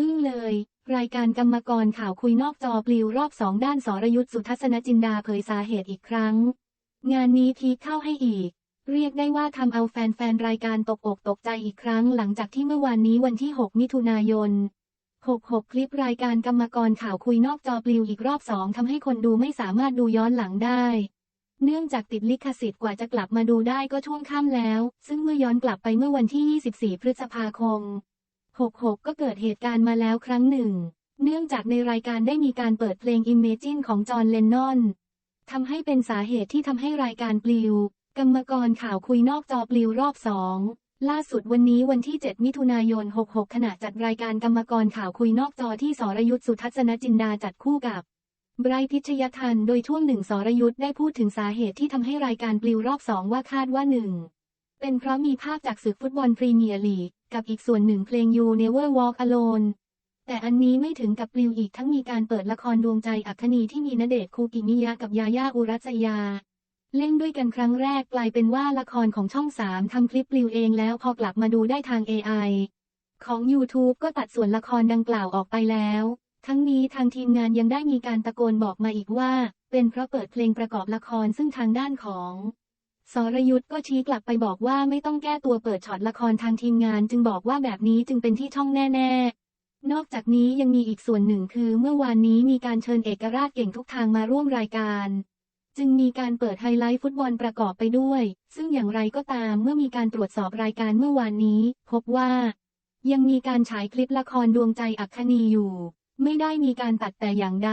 อึ้งเลย รายการกรรมกรข่าวคุยนอกจอปลิวรอบสองด้านสรยุทธสุทัศนจินดาเผยสาเหตุอีกครั้ง งานนี้พีคเข้าให้อีก เรียกได้ว่าทำเอาแฟนๆ รายการตกอกตกใจอีกครั้งหลังจากที่เมื่อวานนี้วันที่ 6 มิถุนายน 66 คลิปรายการกรรมกรข่าวคุยนอกจอปลิวอีกรอบสองทำให้คนดูไม่สามารถดูย้อนหลังได้เนื่องจากติดลิขสิทธิ์กว่าจะกลับมาดูได้ก็ช่วงค่ำแล้ว ซึ่งเมื่อย้อนกลับไปเมื่อวันที่ 24 พฤษภาคม 66 ก็เกิดเหตุการณ์มาแล้วครั้งหนึ่ง เนื่องจากในรายการได้มีการเปิดเพลง Imagine ของจอห์นเลนนอนทำให้เป็นสาเหตุที่ทำให้รายการปลิว กรรมกรข่าวคุยนอกจอปลิวรอบสองล่าสุดวันนี้วันที่ 7 มิถุนายน 66 ขณะจัดรายการกรรมกรข่าวคุยนอกจอที่สรยุทธสุทัศนจินดาจัดคู่กับไบรท์พิชยทันโดยช่วงหนึ่งสรยุทธได้พูดถึงสาเหตุที่ทำให้รายการปลิวรอบสองว่าคาดว่าหนึ่งเป็นเพราะมีภาพจากศึกฟุตบอลพรีเมียร์ลีก กับอีกส่วนหนึ่งเพลง You Never Walk Alone แต่อันนี้ไม่ถึงกับปลิวอีกทั้งมีการเปิดละครดวงใจอัคนีที่มีณเดชคูกิมิยะกับยาย่าอุรัสยา เล่นด้วยกันครั้งแรกกลายเป็นว่าละครของช่องสามทำคลิปปลิวเองแล้วพอกลับมาดูได้ทาง AI ของ YouTube ก็ตัดส่วนละครดังกล่าวออกไปแล้ว ทั้งนี้ทางทีมงานยังได้มีการตะโกนบอกมาอีกว่า เป็นเพราะเปิดเพลงประกอบละครซึ่งทางด้านของ สรยุทธ์ก็ชี้กลับไปบอกว่าไม่ต้องแก้ตัวเปิดช็อตละครทางทีมงาน จึงบอกว่าแบบนี้จึงเป็นที่ช่องแน่ๆ นอกจากนี้ยังมีอีกส่วนหนึ่งคือเมื่อวานนี้มีการเชิญเอกราชเก่งทุกทางมาร่วมรายการ จึงมีการเปิดไฮไลท์ฟุตบอลประกอบไปด้วย ซึ่งอย่างไรก็ตามเมื่อมีการตรวจสอบรายการเมื่อวานนี้ พบว่า ยังมีการฉายคลิปละครดวงใจอัคคณีอยู่ ไม่ได้มีการตัดแต่อย่างใด